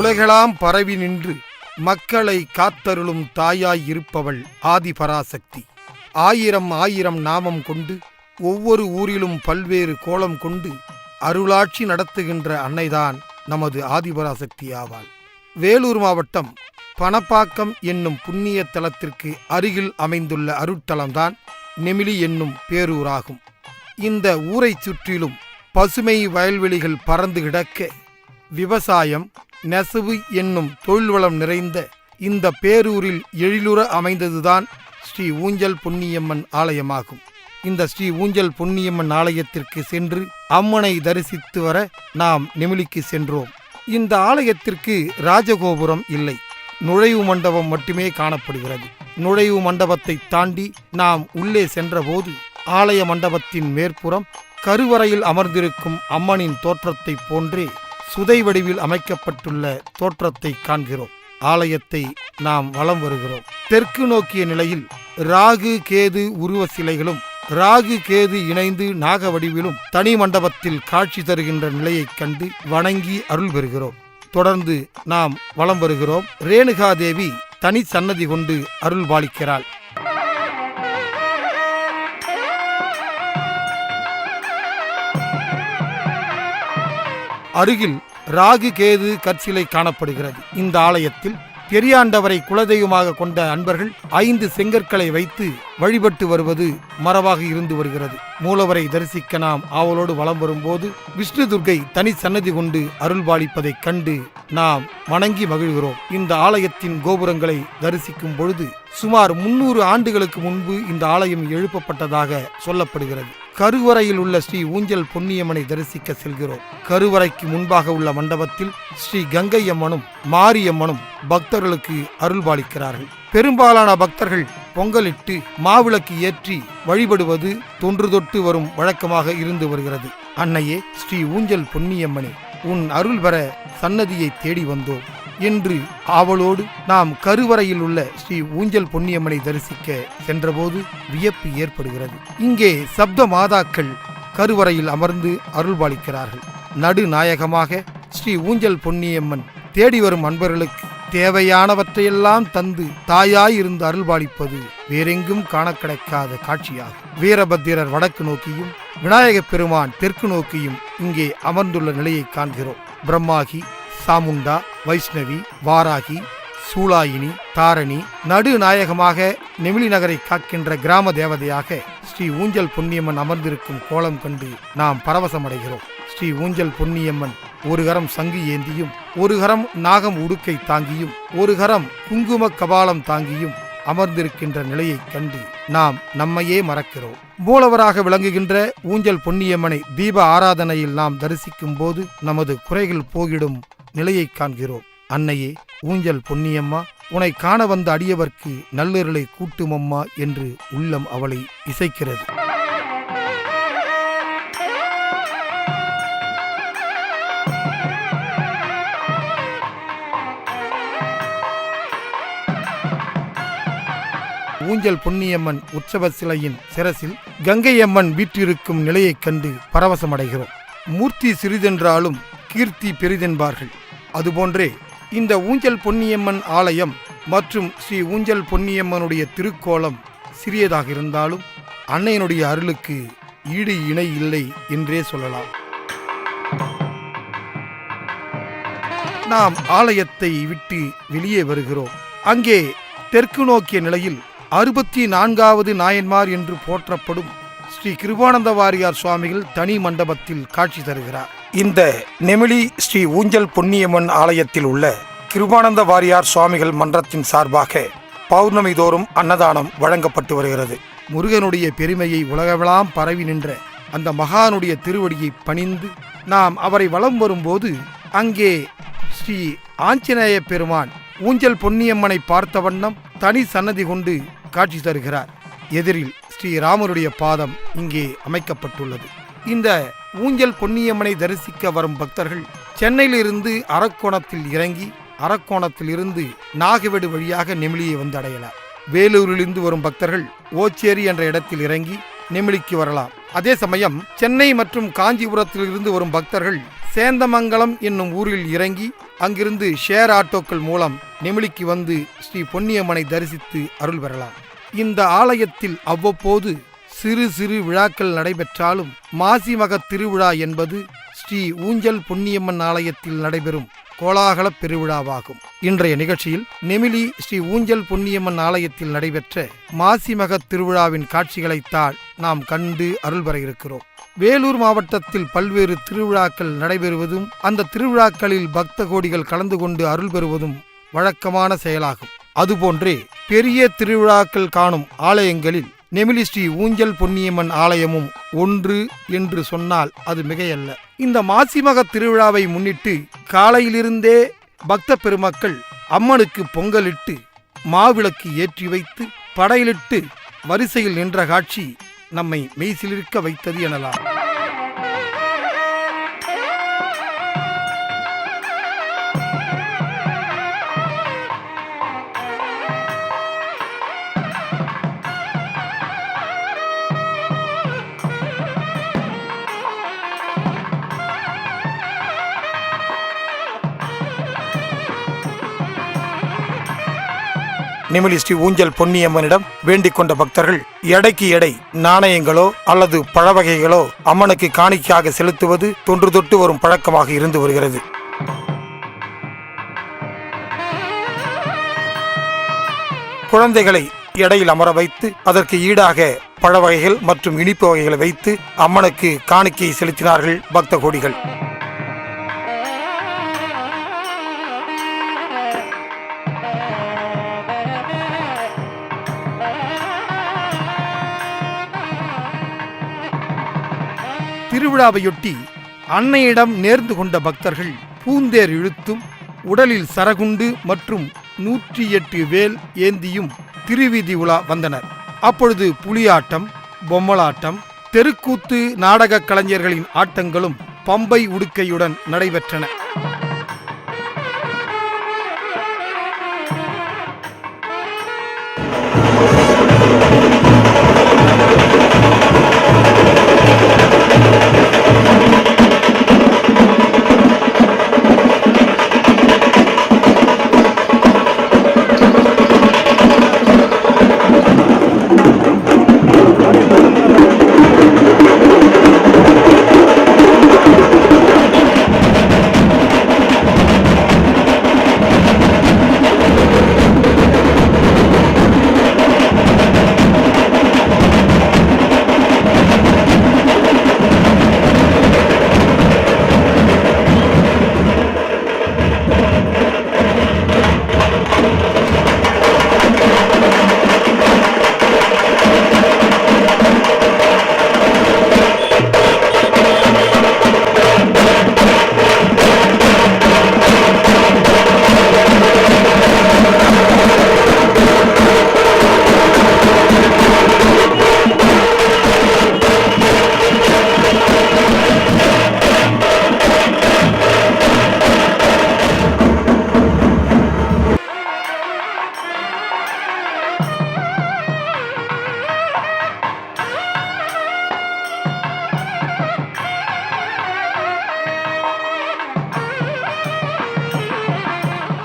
உலகெலாம் பரவி நின்று மக்களை காத்தருளும் தாயாய் இருப்பவள் ஆதிபராசக்தி. ஆயிரம் ஆயிரம் நாமம் கொண்டு ஒவ்வொரு ஊரிலும் பல்வேறு கோலம் கொண்டு அருளாட்சி நடத்துகின்ற அன்னைதான் நமது ஆதிபராசக்தி ஆவாள். வேலூர் மாவட்டம் பணப்பாக்கம் என்னும் புண்ணிய தலத்திற்கு அருகில் அமைந்துள்ள அருட்தலம்தான் நெமிலி என்னும் பேரூராகும். இந்த ஊரைச் சுற்றிலும் பசுமை வயல்வெளிகள் பறந்து கிடக்க விவசாயம் நெசவு என்னும் தொழில் வளம் நிறைந்த இந்த பேரூரில் எழிலுற அமைந்ததுதான் ஸ்ரீ ஊஞ்சல் பொன்னியம்மன் ஆலயமாகும். இந்த ஸ்ரீ ஊஞ்சல் பொன்னியம்மன் ஆலயத்திற்கு சென்று அம்மனை தரிசித்து வர நாம் நெமிலிக்கு சென்றோம். இந்த ஆலயத்திற்கு ராஜகோபுரம் இல்லை. நுழைவு மண்டபம் மட்டுமே காணப்படுகிறது. நுழைவு மண்டபத்தை தாண்டி நாம் உள்ளே சென்றபோது ஆலய மண்டபத்தின் மேற்புறம் கருவறையில் அமர்ந்திருக்கும் அம்மனின் தோற்றத்தைப் போன்றே சுதை வடிவில் அமைக்கப்பட்டுள்ள தோற்றத்தை காண்கிறோம். ஆலயத்தை நாம் வலம் வருகிறோம். தெற்கு நோக்கிய நிலையில் ராகு கேது உருவ சிலைகளும் ராகு கேது இணைந்து நாக வடிவிலும் தனி மண்டபத்தில் காட்சி தருகின்ற நிலையைக் கண்டு வணங்கி அருள் பெறுகிறோம். தொடர்ந்து நாம் வலம் வருகிறோம். ரேணுகாதேவி தனி சன்னதி கொண்டு அருள் பாலிக்கிறாள். அருகில் ராகு கேது கற்சிலை காணப்படுகிறது. இந்த ஆலயத்தில் பெரியாண்டவரை குலதெய்வமாக கொண்ட அன்பர்கள் ஐந்து செங்கற்களை வைத்து வழிபட்டு வருவது மரபாக இருந்து வருகிறது. மூலவரை தரிசிக்க நாம் ஆவலோடு வலம் வரும்போது விஷ்ணு துர்க்கை தனி சன்னதி கொண்டு அருள்பாலிப்பதைக் கண்டு நாம் வணங்கி மகிழ்கிறோம். இந்த ஆலயத்தின் கோபுரங்களை தரிசிக்கும் பொழுது சுமார் முன்னூறு ஆண்டுகளுக்கு முன்பு இந்த ஆலயம் எழுப்பப்பட்டதாக சொல்லப்படுகிறது. கருவறையில் உள்ள ஸ்ரீ ஊஞ்சல் பொன்னியம்மனை தரிசிக்க செல்கிறோம். கருவறைக்கு முன்பாக உள்ள மண்டபத்தில் ஸ்ரீ கங்கை அம்மனும் மாரியம்மனும் பக்தர்களுக்கு அருள்பாலிக்கிறார்கள். பெரும்பாலான பக்தர்கள் பொங்கலிட்டு மாவிளக்கு ஏற்றி வழிபடுவது தொன்று தொட்டு வரும் வழக்கமாக இருந்து வருகிறது. அன்னையே ஸ்ரீ ஊஞ்சல் பொன்னியம்மனே உன் அருள் பெற சன்னதியை தேடி வந்தோம். என்று ஆவலோடு நாம் கருவறையில் உள்ள ஸ்ரீ ஊஞ்சல் பொன்னியம்மனை தரிசிக்க சென்றபோது வியப்பு ஏற்படுகிறது. இங்கே சப்த மாதாக்கள் கருவறையில் அமர்ந்து அருள்பாலிக்கிறார்கள். நடுநாயகமாக ஸ்ரீ ஊஞ்சல் பொன்னியம்மன் தேடி வரும் அன்பர்களுக்கு தேவையானவற்றையெல்லாம் தந்து தாயாய் இருந்து அருள்பாலிப்பது வேறெங்கும் காண கிடைக்காத காட்சியாகும். வீரபத்திரர் வடக்கு நோக்கியும் விநாயகப் பெருமான் தெற்கு நோக்கியும் இங்கே அமர்ந்துள்ள நிலையை காண்கிறோம். பிரம்மாகி சாமுண்டா வைஷ்ணவி வாராகி சூலாயினி தாரணி நடுநாயகமாக நெமிலி நகரை காக்கின்ற கிராம தேவதையாக ஸ்ரீ ஊஞ்சல் பொன்னியம்மன் அமர்ந்திருக்கும் கோலம் கண்டு நாம் பரவசமடைகிறோம். ஸ்ரீ ஊஞ்சல் பொன்னியம்மன் ஒரு கரம் சங்கு ஏந்தியும் ஒரு கரம் நாகம் உடுக்கை தாங்கியும் ஒரு கரம் குங்கும கபாலம் தாங்கியும் அமர்ந்திருக்கின்ற நிலையைக் கண்டு நாம் நம்மையே மறக்கிறோம். மூலவராக விளங்குகின்ற ஊஞ்சல் பொன்னியம்மனை தீப ஆராதனையில் நாம் தரிசிக்கும் போது நமது குறைகள் போகிடும் நிலையை காண்கிறோம். அன்னையே ஊஞ்சல் பொன்னியம்மா உன்னை காண வந்த அடியவர்க்கு நல்லருளை கூட்டுமம்மா என்று உள்ளம் அவளை இசைக்கிறது. ஊஞ்சல் பொன்னியம்மன் உற்சவ சிலையின் சிரசில் கங்கையம்மன் வீற்றிருக்கும் நிலையைக் கண்டு பரவசமடைகிறோம். மூர்த்தி சிறிதென்றாலும் கீர்த்தி பெரிதென்பார்கள். அதுபோன்றே இந்த ஊஞ்சல் பொன்னியம்மன் ஆலயம் மற்றும் ஸ்ரீ ஊஞ்சல் பொன்னியம்மனுடைய திருக்கோலம் சிறியதாக இருந்தாலும் அன்னையனுடைய அருளுக்கு ஈடு இணை இல்லை என்றே சொல்லலாம். நாம் ஆலயத்தை விட்டு வெளியே வருகிறோம். அங்கே தெற்கு நோக்கிய நிலையில் அறுபத்தி நான்காவது நாயன்மார் என்று போற்றப்படும் ஸ்ரீ கிருபானந்த வாரியார் சுவாமிகள் தனி மண்டபத்தில் காட்சி தருகிறார். இந்த நெமிலி ஸ்ரீ ஊஞ்சல் பொன்னியம்மன் ஆலயத்தில் உள்ள கிருபானந்த வாரியார் சுவாமிகள் மன்றத்தின் சார்பாக பௌர்ணமி தோறும் அன்னதானம் வழங்கப்பட்டு வருகிறது. முருகனுடைய பெருமையை உலகமெல்லாம் பரவி நின்ற அந்த மகானுடைய திருவடியை பணிந்து நாம் அவரை வலம் வரும்போது அங்கே ஸ்ரீ ஆஞ்சநேய பெருமான் ஊஞ்சல் பொன்னியம்மனை பார்த்த வண்ணம் தனி சன்னதி கொண்டு காட்சி தருகிறார். எதிரில் ஸ்ரீ ராமருடைய பாதம் இங்கே அமைக்கப்பட்டுள்ளது. இந்த ஊஞ்சல் பொன்னியம்மனை தரிசிக்க வரும் பக்தர்கள் சென்னையிலிருந்து அரக்கோணத்தில் இறங்கி அரக்கோணத்தில் இருந்து வழியாக நெமிலியை வந்து அடையலாம் வேலூரிலிருந்து வரும் பக்தர்கள் ஓச்சேரி என்ற இடத்தில் இறங்கி நெமிலிக்கு வரலாம். அதே சமயம் சென்னை மற்றும் காஞ்சிபுரத்திலிருந்து வரும் பக்தர்கள் சேந்தமங்கலம் என்னும் ஊரில் இறங்கி அங்கிருந்து ஷேர் ஆட்டோக்கள் மூலம் நெமிலிக்கு வந்து ஸ்ரீ பொன்னியம்மனை தரிசித்து அருள் பெறலாம். இந்த ஆலயத்தில் அவ்வப்போது சிறு சிறு விழாக்கள் நடைபெற்றாலும் மாசிமக திருவிழா என்பது ஸ்ரீ ஊஞ்சல் பொன்னியம்மன் ஆலயத்தில் நடைபெறும் கோலாகலப் பெருவிழாவாகும். இன்றைய நிகழ்ச்சியில் நெமிலி ஸ்ரீ ஊஞ்சல் பொன்னியம்மன் ஆலயத்தில் நடைபெற்ற மாசிமக திருவிழாவின் காட்சிகளைத்தான் நாம் கண்டு அருள் பெற இருக்கிறோம். வேலூர் மாவட்டத்தில் பல்வேறு திருவிழாக்கள் நடைபெறுவதும் அந்த திருவிழாக்களில் பக்த கோடிகள் கலந்து கொண்டு அருள் பெறுவதும் வழக்கமான செயலாகும். அதுபோன்றே பெரிய திருவிழாக்கள் காணும் ஆலயங்களில் நெமிலி ஸ்ரீ ஊஞ்சல் பொன்னியம்மன் ஆலயமும் ஒன்று என்று சொன்னால் அது மிகையல்ல. இந்த மாசிமக திருவிழாவை முன்னிட்டு காலையிலிருந்தே பக்த பெருமக்கள் அம்மனுக்கு பொங்கலிட்டு மாவிளக்கு ஏற்றி வைத்து படையிலிட்டு வரிசையில் நின்ற காட்சி நம்மை மெய்சிலிருக்க வைத்தது எனலாம். நிமிலி ஸ்ரீ ஊஞ்சல் பொன்னியம்மனிடம் வேண்டிக் கொண்ட பக்தர்கள் எடைக்கு எடை நாணயங்களோ அல்லது பழவகைகளோ அம்மனுக்கு காணிக்கையாக செலுத்துவது தொன்று தொட்டு வரும் பழக்கமாக இருந்து வருகிறது. குழந்தைகளை எடையில் அமர வைத்து அதற்கு ஈடாக பழ வகைகள் மற்றும் இனிப்பு வகைகளை வைத்து அம்மனுக்கு காணிக்கை செலுத்தினார்கள் பக்த கோடிகள் திருவிழாவையொட்டி அன்னையிடம் நேர்ந்து கொண்ட பக்தர்கள் பூந்தேர் இழுத்தும் உடலில் சரகுண்டு மற்றும் நூற்றி எட்டு வேல் ஏந்தியும் திருவீதி உலா வந்தனர். அப்பொழுது புலியாட்டம் பொம்மலாட்டம் தெருக்கூத்து நாடகக் கலைஞர்களின் ஆட்டங்களும் பம்பை உடுக்கையுடன் நடைபெற்றன.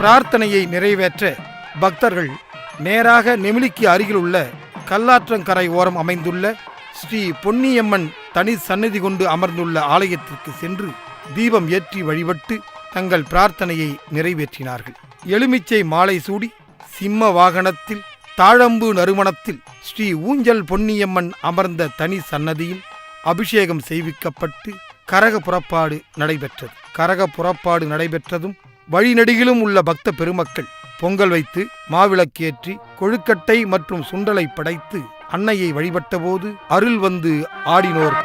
பிரார்த்தனையை நிறைவேற்ற பக்தர்கள் நேராக நெமிலிக்கு அருகிலுள்ள கல்லாற்றங்கரை ஓரம் அமைந்துள்ள ஸ்ரீ பொன்னியம்மன் தனி சன்னதி கொண்டு அமர்ந்துள்ள ஆலயத்திற்கு சென்று தீபம் ஏற்றி வழிபட்டு தங்கள் பிரார்த்தனையை நிறைவேற்றினார்கள். எலுமிச்சை மாலை சூடி சிம்ம வாகனத்தில் தாழம்பு நறுமணத்தில் ஸ்ரீ ஊஞ்சல் பொன்னியம்மன் அமர்ந்த தனி சன்னதியில் அபிஷேகம் செய்விக்கப்பட்டு கரக புறப்பாடு நடைபெற்றது. கரக புறப்பாடு நடைபெற்றதும் வழிநெடுகிலும் உள்ள பக்த பெருமக்கள் பொங்கல் வைத்து மாவிளக்கேற்றி கொழுக்கட்டை மற்றும் சுண்டலை படைத்து அன்னையை வழிபட்டபோது அருள் வந்து ஆடினோர்.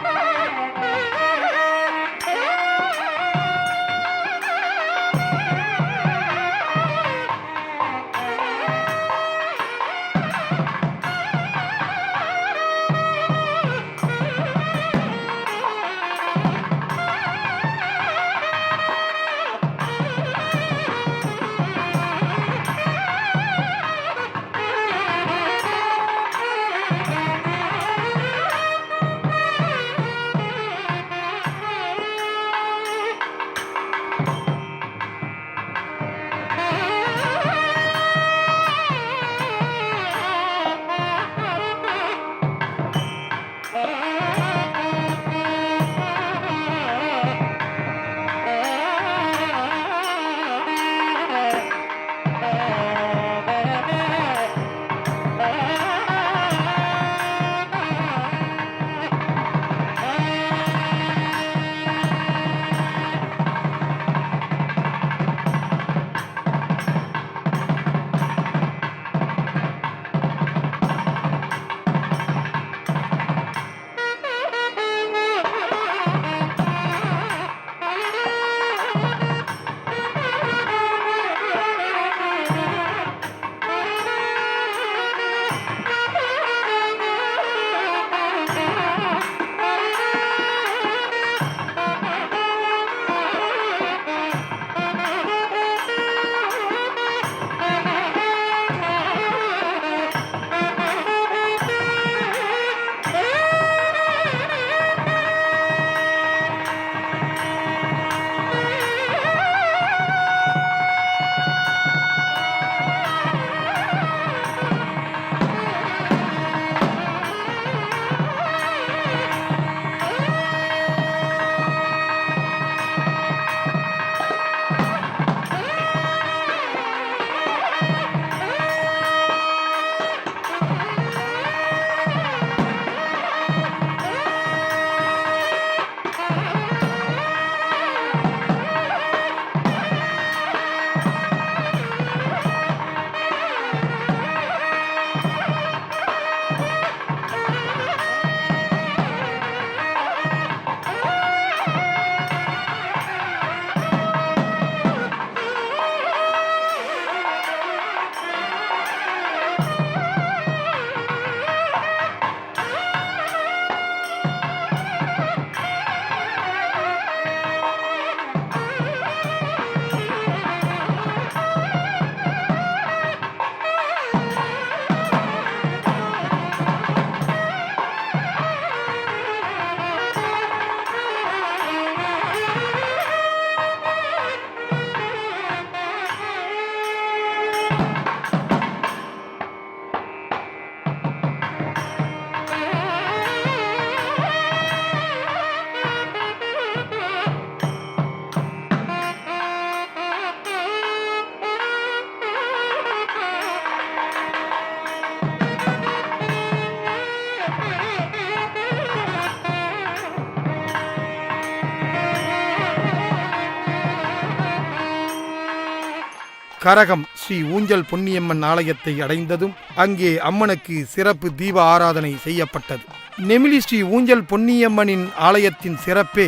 கரகம் ஸ்ரீ ஊஞ்சல் பொன்னியம்மன் ஆலயத்தை அடைந்ததும் அங்கே அம்மனுக்கு சிறப்பு தீப ஆராதனை செய்யப்பட்டது. நெமிலி ஸ்ரீ ஊஞ்சல் பொன்னியம்மனின் ஆலயத்தின் சிறப்பே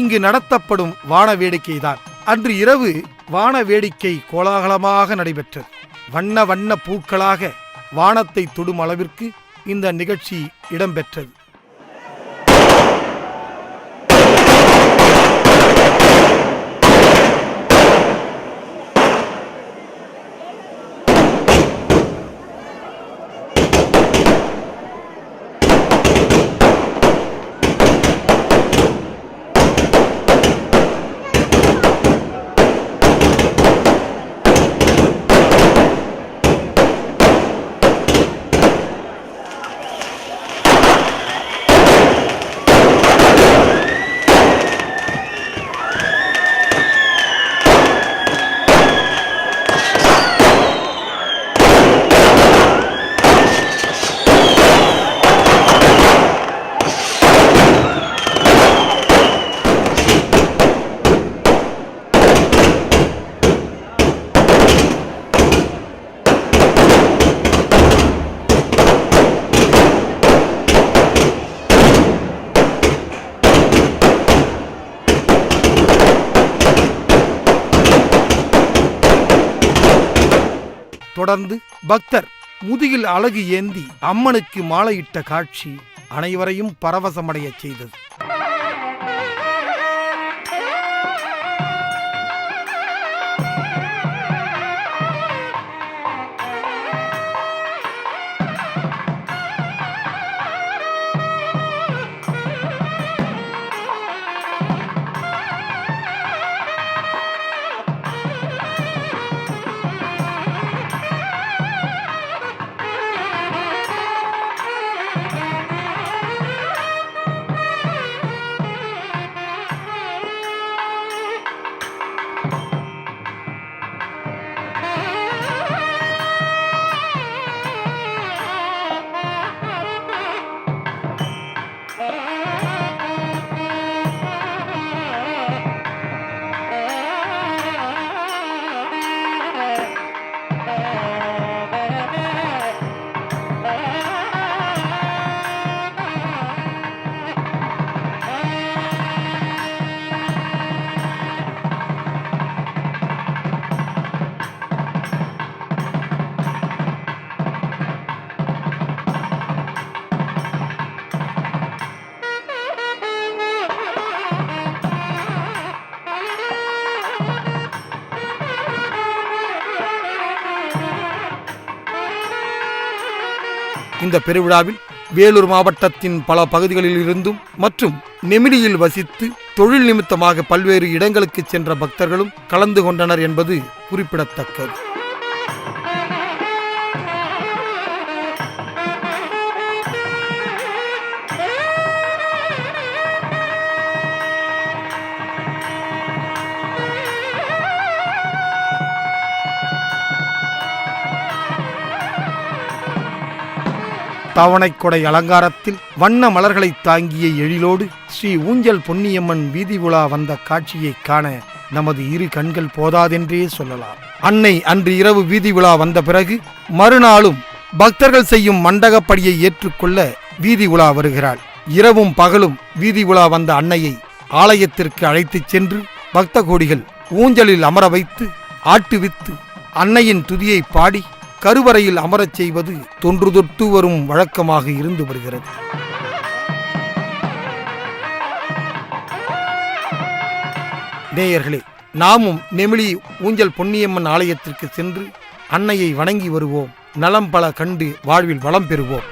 இங்கு நடத்தப்படும் வான வேடிக்கைதான். அன்று இரவு வான வேடிக்கை கோலாகலமாக நடைபெற்றது. வண்ண வண்ண பூக்களாக வானத்தை தொடும் அளவிற்கு இந்த நிகழ்ச்சி இடம்பெற்றது. தொடர்ந்து பக்தர் முதுகில் அழகு ஏந்தி அம்மனுக்கு மாலையிட்ட காட்சி அனைவரையும் பரவசமடையச் செய்தது. இந்த பெருவிழாவில் வேலூர் மாவட்டத்தின் பல பகுதிகளில் இருந்தும் மற்றும் நெமிலியில் வசித்து தொழில் நிமித்தமாக பல்வேறு இடங்களுக்கு சென்ற பக்தர்களும் கலந்து கொண்டனர் என்பது குறிப்பிடத்தக்கது. தவணைக்கொடை அலங்காரத்தில் வண்ண மலர்களை தாங்கிய எழிலோடு ஸ்ரீ ஊஞ்சல் பொன்னியம்மன் வீதி உலா வந்த காட்சியைக் காண நமது இரு கண்கள் போதாதென்றே சொல்லலாம். அன்னை அன்று இரவு வீதி உலா வந்த பிறகு மறுநாளும் பக்தர்கள் செய்யும் மண்டகப்படியை ஏற்றுக்கொள்ள வீதி உலா வருகிறாள். இரவும் பகலும் வீதி உலா வந்த அன்னையை ஆலயத்திற்கு அழைத்துச் சென்று பக்த கோடிகள் ஊஞ்சலில் அமர வைத்து ஆட்டுவித்து அன்னையின் துதியை பாடி கருவறையில் அமரச் செய்வது தொன்று தொட்டு வரும் வழக்கமாக இருந்து வருகிறது. நேயர்களே நாமும் நெமிலி ஊஞ்சல் பொன்னியம்மன் ஆலயத்திற்கு சென்று அன்னையை வணங்கி வருவோம். நலம் பல கண்டு வாழ்வில் வளம் பெறுவோம்.